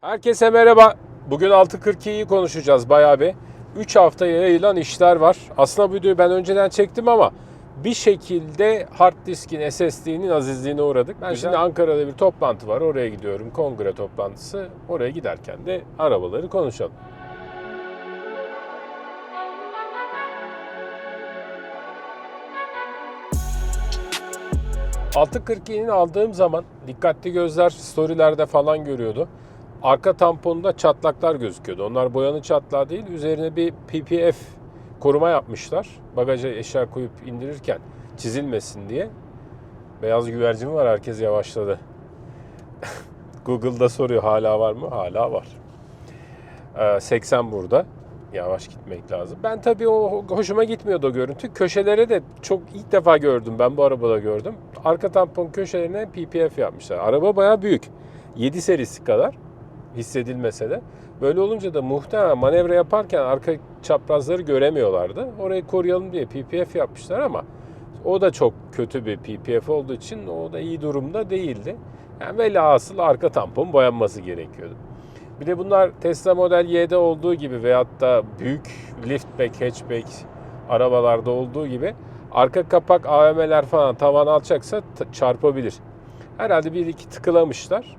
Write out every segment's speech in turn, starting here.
Herkese merhaba. Bugün 6.42'yi konuşacağız bayağı bir. 3 haftaya yayılan işler var. Aslında bu videoyu ben önceden çektim ama bir şekilde hard diskin SSD'nin azizliğine uğradık. Ben şimdi Ankara'da bir toplantı var. Oraya gidiyorum. Kongre toplantısı. Oraya giderken de arabaları konuşalım. Altı 42'nin aldığım zaman dikkatli gözler storylerde falan görüyordu. Arka tamponunda çatlaklar gözüküyordu. Onlar boyanın çatlağı değil, üzerine bir PPF koruma yapmışlar. Bagaja eşya koyup indirirken çizilmesin diye. Beyaz güvercin var, herkes yavaşladı. Google'da soruyor hala var mı? Hala var. Ee, 80 burada. Yavaş gitmek lazım. Ben tabii o hoşuma gitmiyordu o görüntü. Köşelere de çok ilk defa gördüm ben bu arabada gördüm. Arka tampon köşelerine PPF yapmışlar. Araba bayağı büyük. 7 serisi kadar hissedilmese de. Böyle olunca da muhtemelen manevra yaparken arka çaprazları göremiyorlardı. Orayı koruyalım diye PPF yapmışlar ama o da çok kötü bir PPF olduğu için o da iyi durumda değildi. Yani velhasıl arka tampon boyanması gerekiyordu. Bir de bunlar Tesla Model Y'de olduğu gibi veyahut da büyük liftback, hatchback arabalarda olduğu gibi arka kapak AVM'ler falan tavan alçaksa çarpabilir. Herhalde bir iki tıkılamışlar.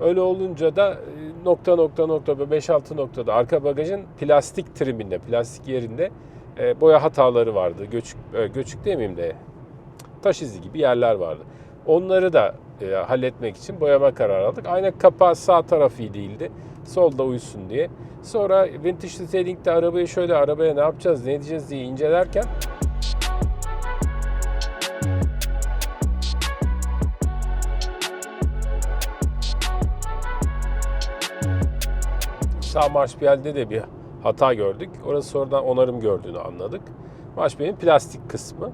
Öyle olunca da e, nokta nokta nokta 5-6 noktada arka bagajın plastik triminde, plastik yerinde e, boya hataları vardı. Göçük, e, göçük demeyeyim de taş izi gibi yerler vardı. Onları da e, halletmek için boyama kararı aldık. Ayna kapağı sağ tarafı değildi. Solda uyusun diye. Sonra Vintage Detailing'de arabayı şöyle arabaya ne yapacağız, ne edeceğiz diye incelerken sağ marşpiyelde de bir hata gördük. Orası sonradan onarım gördüğünü anladık. Marşpiyelin plastik kısmı.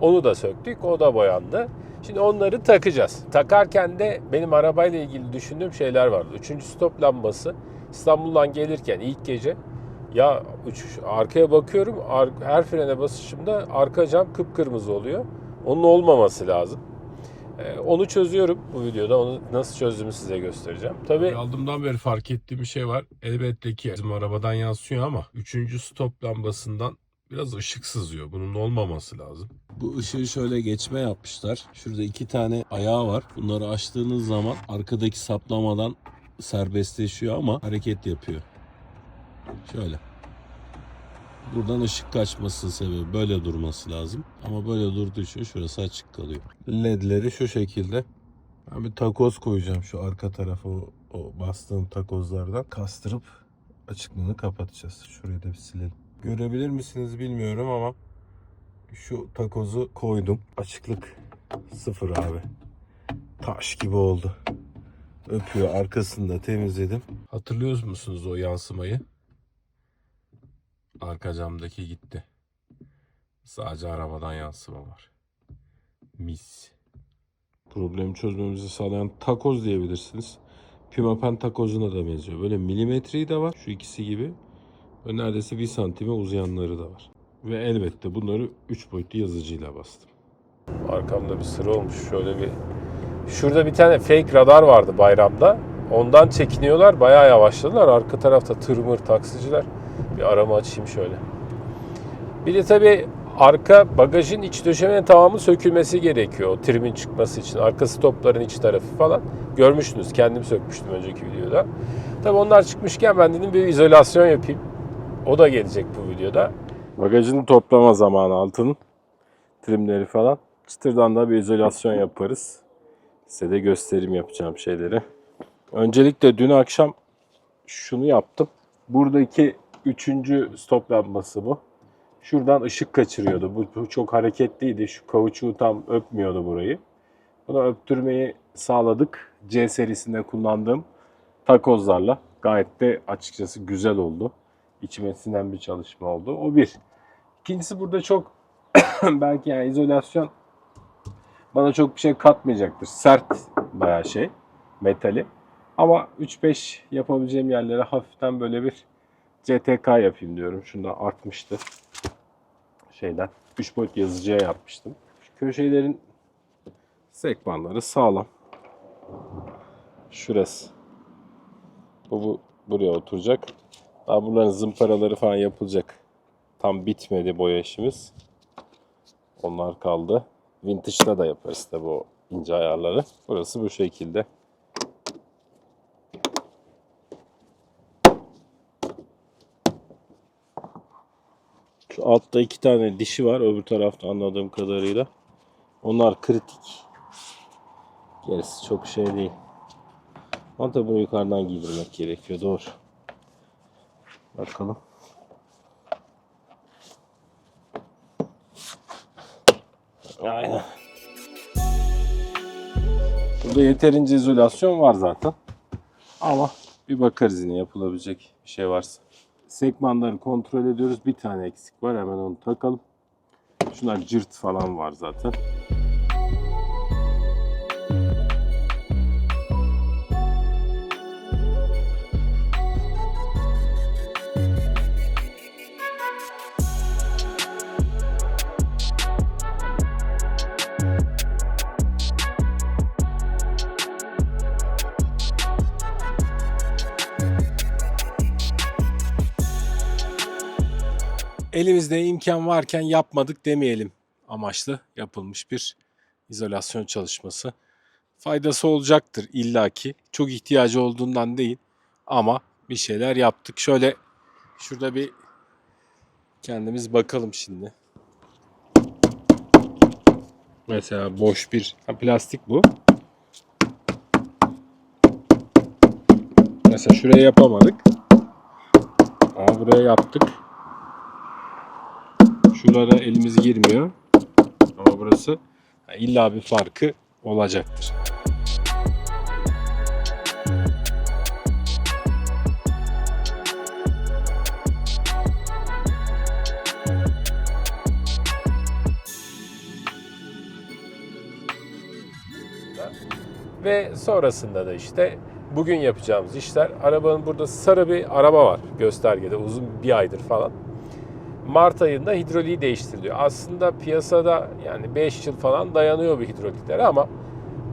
Onu da söktük. O da boyandı. Şimdi onları takacağız. Takarken de benim arabayla ilgili düşündüğüm şeyler vardı. Üçüncü stop lambası İstanbul'dan gelirken ilk gece ya üç, arkaya bakıyorum ar- her frene basışımda arka cam kıpkırmızı oluyor. Onun olmaması lazım. Ee, onu çözüyorum bu videoda. Onu nasıl çözdüğümü size göstereceğim. Tabii Aldığımdan beri fark ettiğim bir şey var. Elbette ki bizim arabadan yansıyor ama 3. stop lambasından biraz ışık sızıyor. Bunun olmaması lazım. Bu ışığı şöyle geçme yapmışlar. Şurada iki tane ayağı var. Bunları açtığınız zaman arkadaki saplamadan serbestleşiyor ama hareket yapıyor. Şöyle. Buradan ışık kaçması sebebi böyle durması lazım. Ama böyle durduğu için şurası açık kalıyor. LED'leri şu şekilde. Ben bir takoz koyacağım şu arka tarafa o, o bastığım takozlardan kastırıp açıklığını kapatacağız. Şurayı da bir silelim. Görebilir misiniz bilmiyorum ama şu takozu koydum. Açıklık sıfır abi. Taş gibi oldu. Öpüyor. Arkasını da temizledim. Hatırlıyor musunuz o yansımayı? Arka camdaki gitti. Sadece arabadan yansıma var. Mis. Problemi çözmemizi sağlayan takoz diyebilirsiniz. Pimapen takozuna da benziyor. Böyle milimetreyi de var. Şu ikisi gibi. Ve neredeyse bir santime uzayanları da var. Ve elbette bunları 3 boyutlu yazıcıyla bastım. Arkamda bir sıra olmuş. Şöyle bir Şurada bir tane fake radar vardı bayramda. Ondan çekiniyorlar. Bayağı yavaşladılar. Arka tarafta tır mır taksiciler. Bir arama açayım şöyle. Bir de tabii arka bagajın iç döşemenin tamamı sökülmesi gerekiyor. Trimin çıkması için. Arka stopların iç tarafı falan. Görmüştünüz. Kendim sökmüştüm önceki videoda. Tabii onlar çıkmışken ben dedim bir izolasyon yapayım. O da gelecek bu videoda. Bagajını toplama zamanı altının. Trimleri falan. Çıtırdan da bir izolasyon yaparız. Size de gösterim yapacağım şeyleri. Öncelikle dün akşam şunu yaptım. Buradaki üçüncü stop lambası bu. Şuradan ışık kaçırıyordu. Bu, bu çok hareketliydi. Şu kauçuğu tam öpmüyordu burayı. Bunu öptürmeyi sağladık. C serisinde kullandığım takozlarla. Gayet de açıkçası güzel oldu. İçime sinen bir çalışma oldu. O bir. İkincisi burada çok belki yani izolasyon bana çok bir şey katmayacaktır. Sert bayağı şey. Metali. Ama 3-5 yapabileceğim yerlere hafiften böyle bir CTK yapayım diyorum. Şunda artmıştı. Şeyden. 3 boyut yazıcıya yapmıştım. Şu köşelerin sekmanları sağlam. Şurası. Bu, bu buraya oturacak. Daha bunların zımparaları falan yapılacak. Tam bitmedi boya işimiz. Onlar kaldı. Vintage'da da yaparız tabi o ince ayarları. Burası bu şekilde. Altta iki tane dişi var öbür tarafta anladığım kadarıyla. Onlar kritik. Gerisi çok şey değil. Ama tabii bunu yukarıdan giydirmek gerekiyor. Doğru. Bakalım. Aynen. Burada yeterince izolasyon var zaten. Ama bir bakarız yine yapılabilecek bir şey varsa. Sekmanları kontrol ediyoruz. Bir tane eksik var. Hemen onu takalım. Şunlar cırt falan var zaten. Elimizde imkan varken yapmadık demeyelim amaçlı yapılmış bir izolasyon çalışması. Faydası olacaktır illaki. Çok ihtiyacı olduğundan değil ama bir şeyler yaptık. Şöyle şurada bir kendimiz bakalım şimdi. Mesela boş bir ha, plastik bu. Mesela şuraya yapamadık. Ama buraya yaptık. Şuralara elimiz girmiyor. Ama burası illa bir farkı olacaktır. Ve sonrasında da işte bugün yapacağımız işler arabanın burada sarı bir araba var göstergede uzun bir aydır falan. Mart ayında hidroliği değiştiriliyor. Aslında piyasada yani 5 yıl falan dayanıyor bu hidrolikler ama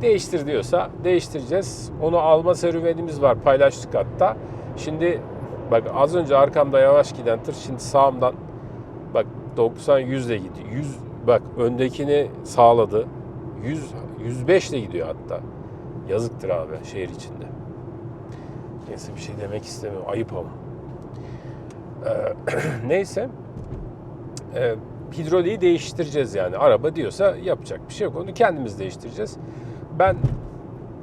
değiştir diyorsa değiştireceğiz. Onu alma serüvenimiz var paylaştık hatta. Şimdi bak az önce arkamda yavaş giden tır şimdi sağımdan bak 90 100 ile gidiyor. 100 bak öndekini sağladı. 100 105 ile gidiyor hatta. Yazıktır abi şehir içinde. Neyse bir şey demek istemiyorum. Ayıp ama. Ee, neyse. Ee, hidroliği değiştireceğiz yani. Araba diyorsa yapacak bir şey yok. Onu kendimiz değiştireceğiz. Ben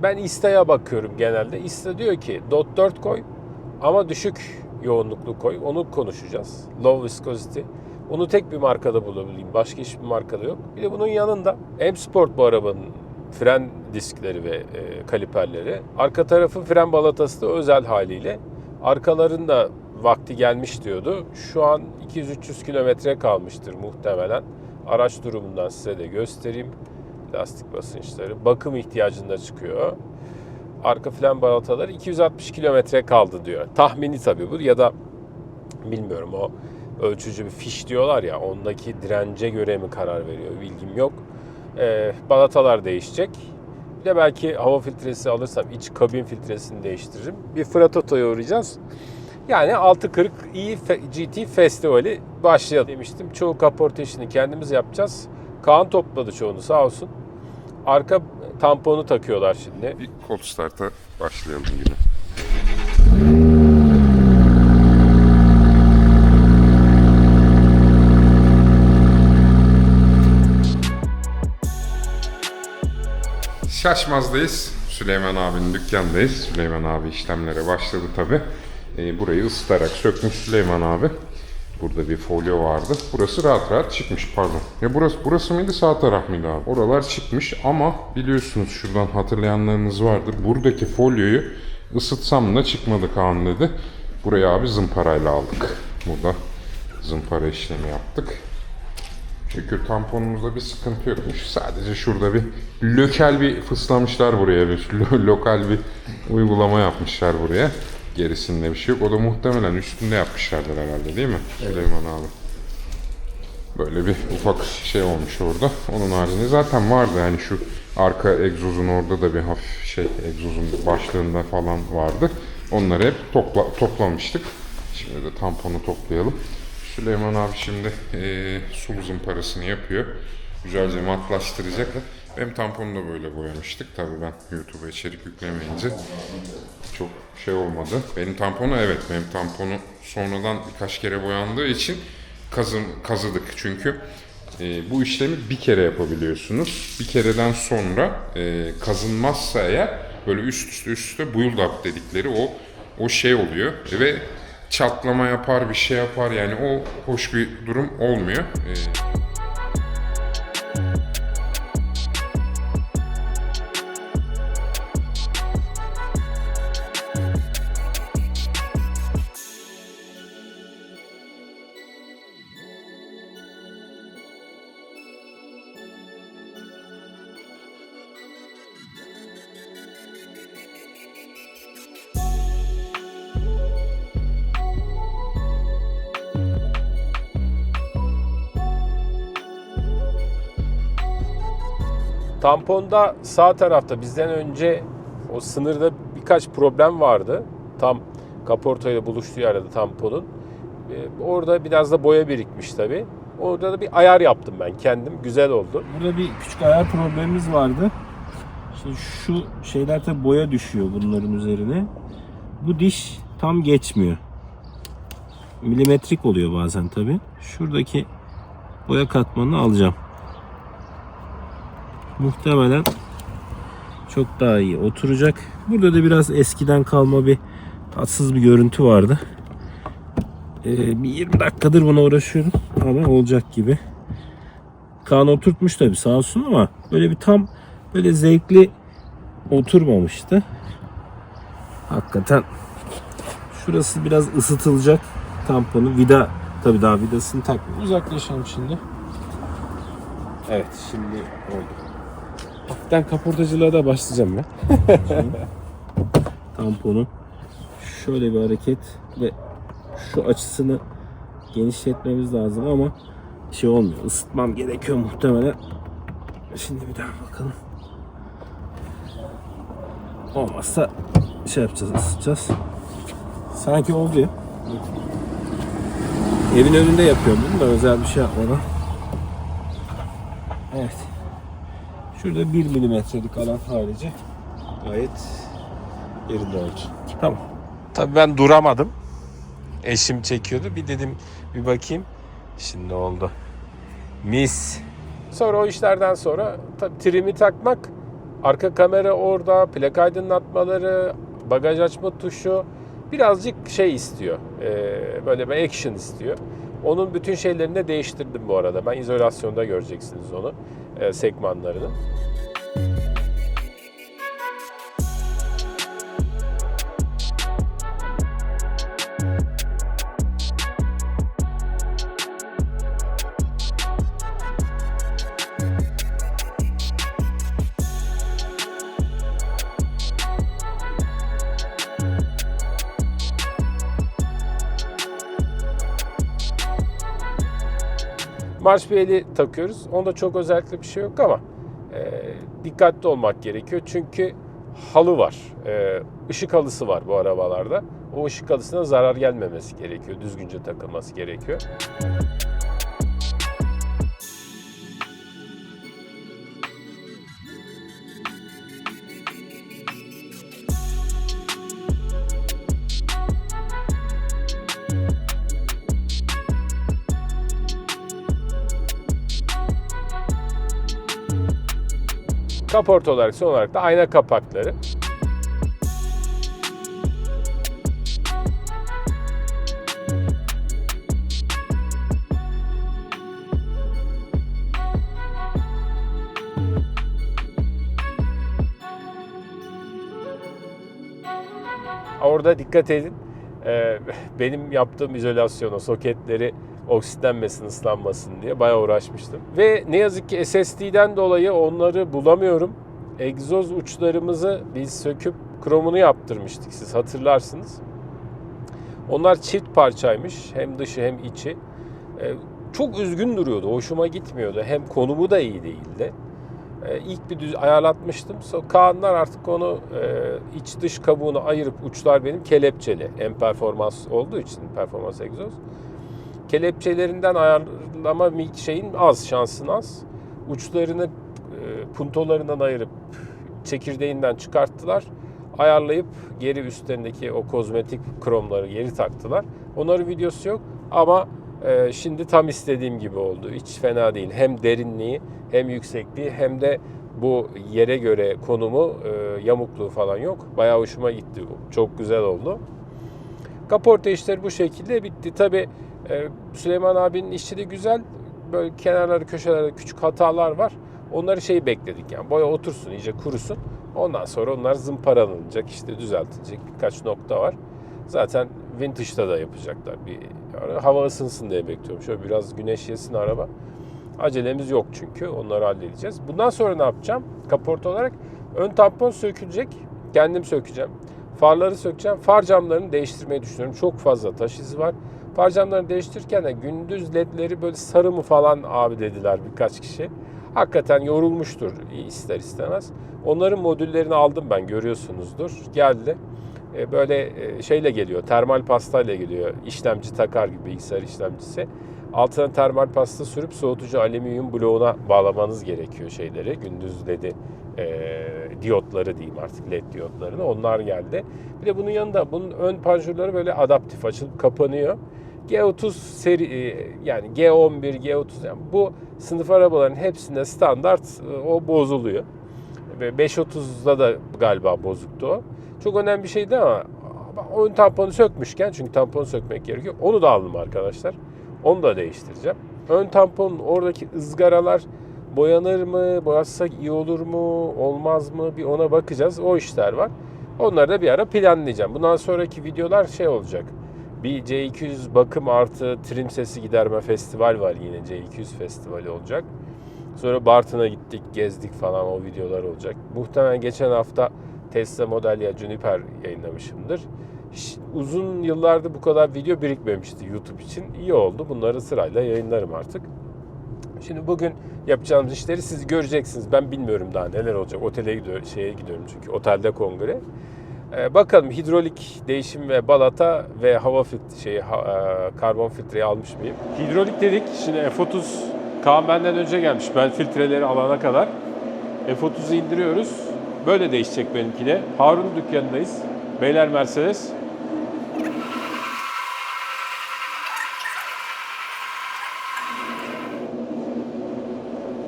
ben İsta'ya bakıyorum genelde. İsta diyor ki dot 4 koy ama düşük yoğunluklu koy. Onu konuşacağız. Low viscosity. Onu tek bir markada bulabileyim. Başka hiçbir markada yok. Bir de bunun yanında M Sport bu arabanın fren diskleri ve e, kaliperleri. Arka tarafı fren balatası da özel haliyle. Arkalarında vakti gelmiş diyordu. Şu an 200-300 kilometre kalmıştır muhtemelen. Araç durumundan size de göstereyim. Lastik basınçları. Bakım ihtiyacında çıkıyor. Arka fren balataları 260 kilometre kaldı diyor. Tahmini tabii bu ya da bilmiyorum o ölçücü bir fiş diyorlar ya ondaki dirence göre mi karar veriyor bilgim yok. Ee, balatalar değişecek. Bir de belki hava filtresi alırsam iç kabin filtresini değiştiririm. Bir Fırat Oto'ya uğrayacağız. Yani 640 i GT Festivali başlayalım demiştim. Çoğu kaporta işini kendimiz yapacağız. Kaan topladı çoğunu sağ olsun. Arka tamponu takıyorlar şimdi. Bir cold start'a başlayalım yine. Şaşmaz'dayız. Süleyman abinin dükkandayız. Süleyman abi işlemlere başladı tabi. burayı ısıtarak sökmüş Süleyman abi. Burada bir folyo vardı. Burası rahat rahat çıkmış pardon. Ya burası burası mıydı sağ taraf mıydı abi? Oralar çıkmış ama biliyorsunuz şuradan hatırlayanlarınız vardır. Buradaki folyoyu ısıtsam da çıkmadı Kaan dedi. Buraya abi zımparayla aldık. Burada zımpara işlemi yaptık. Şükür tamponumuzda bir sıkıntı yokmuş. Sadece şurada bir lokal bir fıslamışlar buraya. Bir lo- lokal bir uygulama yapmışlar buraya. Gerisinde bir şey yok. O da muhtemelen üstünde yapmışlardır herhalde değil mi Süleyman abi? Böyle bir ufak şey olmuş orada. Onun haricinde zaten vardı yani şu arka egzozun orada da bir hafif şey egzozun başlığında falan vardı. Onları hep topla, toplamıştık. Şimdi de tamponu toplayalım. Süleyman abi şimdi eee sulu parasını yapıyor. Güzelce matlaştıracaklar. Benim tamponu da böyle boyamıştık. Tabii ben YouTube'a içerik yüklemeyince çok şey olmadı. Benim tamponu evet benim tamponu sonradan birkaç kere boyandığı için kazım, kazıdık. Çünkü e, bu işlemi bir kere yapabiliyorsunuz. Bir kereden sonra e, kazınmazsa eğer böyle üst üste üst üste build up dedikleri o o şey oluyor ve çatlama yapar bir şey yapar yani o hoş bir durum olmuyor. E, Tamponda sağ tarafta bizden önce o sınırda birkaç problem vardı. Tam kaportayla buluştuğu yerde tamponun. Ee, Orada biraz da boya birikmiş tabi. Orada da bir ayar yaptım ben kendim. Güzel oldu. Burada bir küçük ayar problemimiz vardı. Şimdi şu şeyler tabi boya düşüyor bunların üzerine. Bu diş tam geçmiyor. Milimetrik oluyor bazen tabi. Şuradaki boya katmanını alacağım. Muhtemelen çok daha iyi oturacak. Burada da biraz eskiden kalma bir tatsız bir görüntü vardı. Ee, bir 20 dakikadır buna uğraşıyorum ama olacak gibi. Kaan oturtmuş tabi sağ olsun ama böyle bir tam böyle zevkli oturmamıştı. Hakikaten şurası biraz ısıtılacak tamponu. Vida tabi daha vidasını takmıyor. Uzaklaşalım şimdi. Evet şimdi oldu. Hafiften kaportacılığa da başlayacağım ben. Tamponu şöyle bir hareket ve şu açısını genişletmemiz lazım ama şey olmuyor. Isıtmam gerekiyor muhtemelen. Şimdi bir daha bakalım. Olmazsa şey yapacağız, ısıtacağız. Sanki oldu ya. Evin önünde yapıyorum bunu da özel bir şey yapmadan. Evet. Şurada 1 milimetrelik alan harici gayet yerinde oldu. Tamam. Tabii ben duramadım. Eşim çekiyordu. Bir dedim bir bakayım. Şimdi oldu. Mis. Sonra o işlerden sonra tabii trimi takmak, arka kamera orada, plak aydınlatmaları, bagaj açma tuşu birazcık şey istiyor. Ee, böyle bir action istiyor. Onun bütün şeylerini de değiştirdim bu arada. Ben izolasyonda göreceksiniz onu. e, segmanlarını. Marş beyli takıyoruz. Onda çok özellikle bir şey yok ama e, dikkatli olmak gerekiyor. Çünkü halı var. E, ışık halısı var bu arabalarda. O ışık halısına zarar gelmemesi gerekiyor. Düzgünce takılması gerekiyor. Olarak son olarak da ayna kapakları. Orada dikkat edin. Ee, benim yaptığım izolasyona soketleri oksitlenmesin, ıslanmasın diye bayağı uğraşmıştım. Ve ne yazık ki SSD'den dolayı onları bulamıyorum. Egzoz uçlarımızı biz söküp kromunu yaptırmıştık siz hatırlarsınız. Onlar çift parçaymış. Hem dışı hem içi. Ee, çok üzgün duruyordu. Hoşuma gitmiyordu. Hem konumu da iyi değildi. E, ilk bir düz ayarlatmıştım. So, Kaanlar artık onu e, iç dış kabuğunu ayırıp uçlar benim kelepçeli. En performans olduğu için performans egzoz. Kelepçelerinden ayarlama şeyin az, şansın az. Uçlarını e, puntolarından ayırıp çekirdeğinden çıkarttılar. Ayarlayıp geri üstlerindeki o kozmetik kromları geri taktılar. Onların videosu yok ama e, şimdi tam istediğim gibi oldu. Hiç fena değil. Hem derinliği hem yüksekliği hem de bu yere göre konumu e, yamukluğu falan yok. Bayağı hoşuma gitti. Çok güzel oldu. Kaporta işleri bu şekilde bitti. Tabi Süleyman abinin de güzel. Böyle kenarları köşelerde küçük hatalar var. Onları şey bekledik yani boya otursun iyice kurusun. Ondan sonra onlar zımparalanacak işte düzeltilecek birkaç nokta var. Zaten vintage'da da yapacaklar. Bir yani hava ısınsın diye bekliyorum. Şöyle biraz güneş yesin araba. Acelemiz yok çünkü. Onları halledeceğiz. Bundan sonra ne yapacağım? Kaporta olarak ön tampon sökülecek. Kendim sökeceğim. Farları sökeceğim. Far camlarını değiştirmeyi düşünüyorum. Çok fazla taş izi var. Far camlarını değiştirirken de gündüz ledleri böyle sarı mı falan abi dediler birkaç kişi. Hakikaten yorulmuştur ister istemez. Onların modüllerini aldım ben görüyorsunuzdur. Geldi. E, Böyle e, şeyle geliyor. Termal pastayla geliyor. İşlemci takar gibi bilgisayar işlemcisi. Altına termal pasta sürüp soğutucu alüminyum bloğuna bağlamanız gerekiyor şeyleri. Gündüz ledi e, diyotları diyeyim artık led diyotlarını. Onlar geldi. Bir de bunun yanında bunun ön panjurları böyle adaptif açılıp kapanıyor. G30 seri e, yani G11, G30 yani bu sınıf arabaların hepsinde standart e, o bozuluyor. Ve 530'da da galiba bozuktu o. Çok önemli bir şeydi ama ön tamponu sökmüşken çünkü tamponu sökmek gerekiyor. Onu da aldım arkadaşlar. Onu da değiştireceğim. Ön tamponun oradaki ızgaralar boyanır mı? Boyatsak iyi olur mu? Olmaz mı? Bir ona bakacağız. O işler var. Onları da bir ara planlayacağım. Bundan sonraki videolar şey olacak. Bir C200 bakım artı trim sesi giderme festival var yine C200 festivali olacak. Sonra Bartın'a gittik, gezdik falan o videolar olacak. Muhtemelen geçen hafta Tesla Model Y Juniper yayınlamışımdır. Uzun yıllardır bu kadar video birikmemişti YouTube için. İyi oldu. Bunları sırayla yayınlarım artık. Şimdi bugün yapacağımız işleri siz göreceksiniz. Ben bilmiyorum daha neler olacak. Otele gidiyorum, şeye gidiyorum çünkü otelde kongre. Ee, bakalım hidrolik değişim ve balata ve hava filtre şeyi ha- e, karbon filtreyi almış mıyım? Hidrolik dedik. Şimdi F30 Kaan benden önce gelmiş. Ben filtreleri alana kadar. F30'u indiriyoruz. Böyle değişecek benimki de. Harun dükkanındayız. Beyler Mercedes.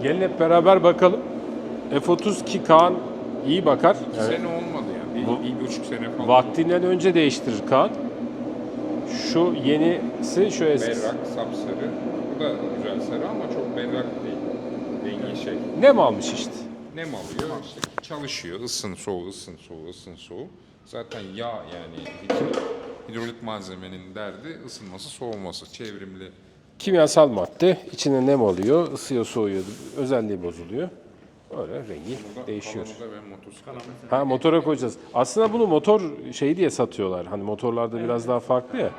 Gelin hep beraber bakalım. F30 ki Kaan iyi bakar. Yani Sene olmadı yani. Bu- Bir, bir buçuk sene falan. vaktinden önce değiştirir Kaan. Şu yenisi şu eski. Berrak, sapsarı. Bu da güzel sarı ama çok berrak değil. Rengi şey. Ne mi almış işte? Nem alıyor işte çalışıyor. Isın soğu, ısın soğu, ısın soğu. Zaten yağ yani hidrolik malzemenin derdi ısınması, soğuması. Çevrimli Kimyasal madde içine nem alıyor, ısıyor, soğuyor, özelliği bozuluyor. Öyle rengi değişiyor. Ha motora koyacağız. Aslında bunu motor şeyi diye satıyorlar. Hani motorlarda biraz daha farklı ya.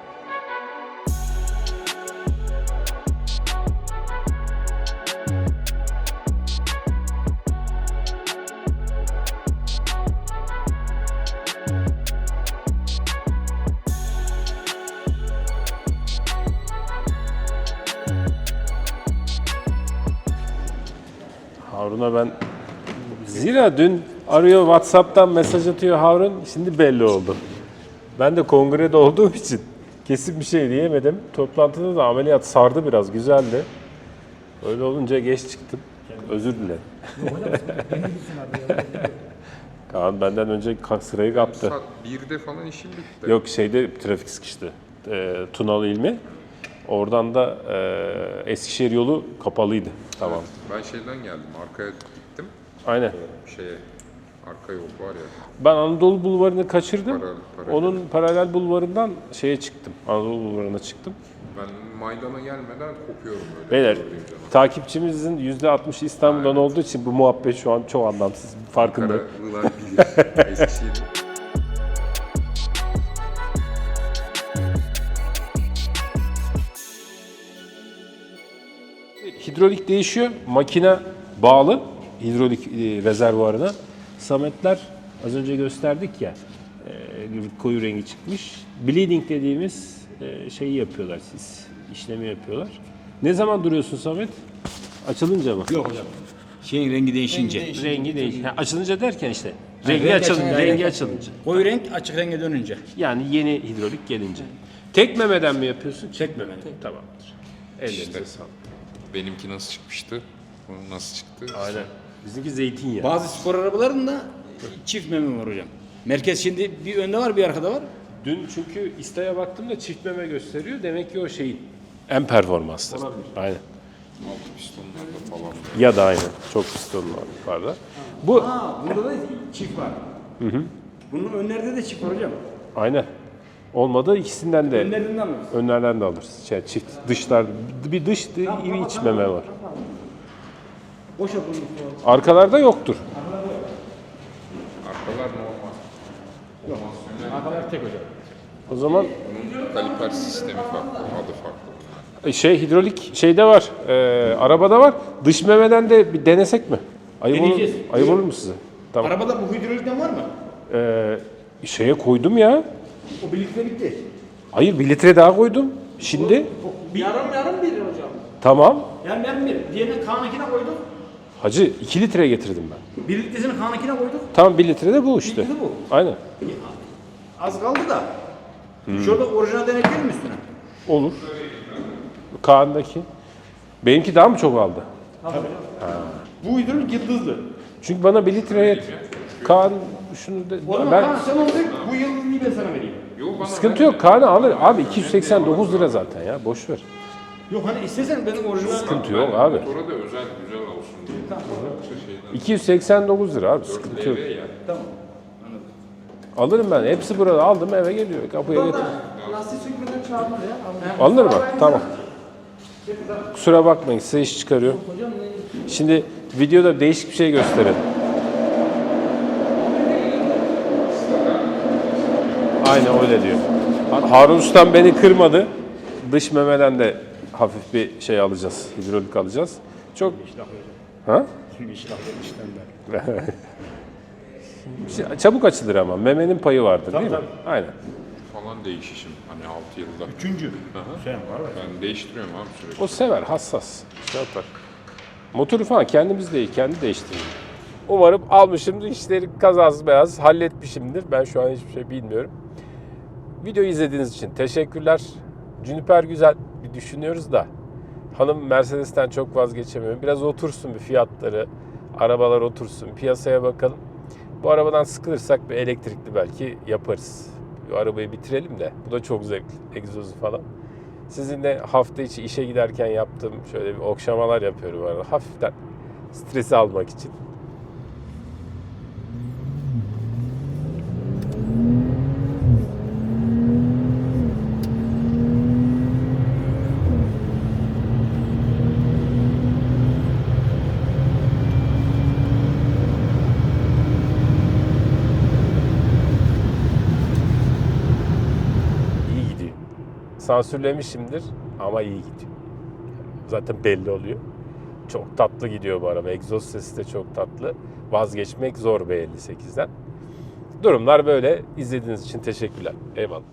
Harun'a ben Zira dün arıyor WhatsApp'tan mesaj atıyor Harun. Şimdi belli oldu. Ben de kongrede olduğum için kesin bir şey diyemedim. Toplantıda da ameliyat sardı biraz. Güzeldi. Öyle olunca geç çıktım. Özür dilerim. Kaan benden önce sırayı kaptı. Saat 1'de falan işim bitti. Yok şeyde trafik sıkıştı. Ee, Tunalı İlmi. Oradan da e, Eskişehir yolu kapalıydı. Tamam. Ben şeyden geldim. Arkaya gittim. Aynen. Şeye, arka yol var ya. Ben Anadolu Bulvarı'nı kaçırdım. Paralel- paralel. Onun paralel bulvarından şeye çıktım. Anadolu Bulvarı'na çıktım. Ben maydana gelmeden kopuyorum öyle. Beyler, takipçimizin %60 İstanbul'dan olduğu için bu muhabbet şu an çok anlamsız. Farkındayım. Karalılar bilir. Eskişehir. Hidrolik değişiyor. Makine bağlı. hidrolik e, rezervuarına. Sametler az önce gösterdik ya e, koyu rengi çıkmış. Bleeding dediğimiz e, şeyi yapıyorlar siz. işlemi yapıyorlar. Ne zaman duruyorsun Samet? Açılınca mı? Yok hocam. Şeyin rengi değişince. Rengi değiş. Ha, açılınca derken işte. Rengi, rengi açılınca. açılınca. Rengi açılınca. Koyu renk açık renge dönünce. Yani yeni hidrolik gelince. Tek memeden mi yapıyorsun? Çekmemeli. Tamamdır. Ellerinize İşte. sağlık. Benimki nasıl çıkmıştı? Bu nasıl çıktı? Aynen. Bizimki zeytinyağı. Bazı spor arabalarında çift meme var hocam. Merkez şimdi bir önde var bir arkada var. Dün çünkü İsta'ya baktım da çift meme gösteriyor. Demek ki o şeyin en performanslı. Aynen. Altı pistonlarda falan. Ya da aynen. Çok yukarıda. Bu Ha bunda da çift var. Bunun önlerde de çift var hocam. aynen. Olmadı ikisinden de Önlerinden alırız. önlerden de alırız. Şey, çift dışlar bir dış bir iç meme var. Boş atılmış. Arkalarda yoktur. Arkalar normal. Arkalar tek hocam. O zaman Bunun kaliper sistemi farklı, adı farklı. e, şey hidrolik şeyde var. E, arabada var. Dış memeden de bir denesek mi? Ayıp olur, Deneyeceğiz. ayıp olur mu size? Tamam. Arabada bu hidrolikten var mı? E, şeye koydum ya. O birlikte bitti. Hayır bir litre daha koydum. Şimdi Yarım yarım bir hocam. tamam. Yarım yarım bir. Diğerini kanakine koyduk. Hacı 2 litre getirdim ben. Bir litresini kanakine koyduk. Tamam 1 litre de bu işte. litre bu. Aynen. Az kaldı da. Şurada orijinal denekleyelim mi üstüne? Olur. Kaan'daki. Benimki daha mı çok aldı? Bu hidrolik yıldızlı. Çünkü bana 1 litre yet. Kaan şunu da, O zaman ben sen olacak bu yıldızlıyı ben sana vereyim. sıkıntı yok. Kaan'ı alır. Abi 289 lira zaten ya. Boş ver. Yok hani istesen benim orijinal... Sıkıntı yok abi. Motora da özel güzel olsun diye. Yoksa şeyden 289 lira abi. Sıkıntı yok. ya. Alırım ben. Hepsi burada. Aldım eve geliyor. Kapıya getir. Lastik sökmeden çağırmadı ya. Alınır mı? Tamam. Kusura bakmayın size iş çıkarıyor. Şimdi videoda değişik bir şey gösterelim. Aynen öyle diyor. Harun Ustam beni kırmadı. Dış memeden de hafif bir şey alacağız. Hidrolik alacağız. Çok... Ha? Çabuk açılır ama. Memenin payı vardır değil mi? Aynen. Falan değişişim. Hani 6 yılda. Üçüncü. Sen var mı? Ben değiştiriyorum abi sürekli. O sever, hassas. Şey yapar. Motoru falan kendimiz değil, kendi değiştiriyor. Umarım almışımdır, işleri kazasız beyaz halletmişimdir. Ben şu an hiçbir şey bilmiyorum. Videoyu izlediğiniz için teşekkürler. Juniper güzel, bir düşünüyoruz da. Hanım Mercedes'ten çok vazgeçemiyorum. Biraz otursun bir fiyatları, arabalar otursun, piyasaya bakalım. Bu arabadan sıkılırsak bir elektrikli belki yaparız. Bu arabayı bitirelim de. Bu da çok zevkli, egzozu falan. Sizinle hafta içi işe giderken yaptığım şöyle bir okşamalar yapıyorum arada. Hafiften stresi almak için. İyi gidiyor. Sansürlemişimdir ama iyi gidiyor. Zaten belli oluyor. Çok tatlı gidiyor bu araba. Egzoz sesi de çok tatlı. Vazgeçmek zor B58'den. Durumlar böyle. İzlediğiniz için teşekkürler. Eyvallah.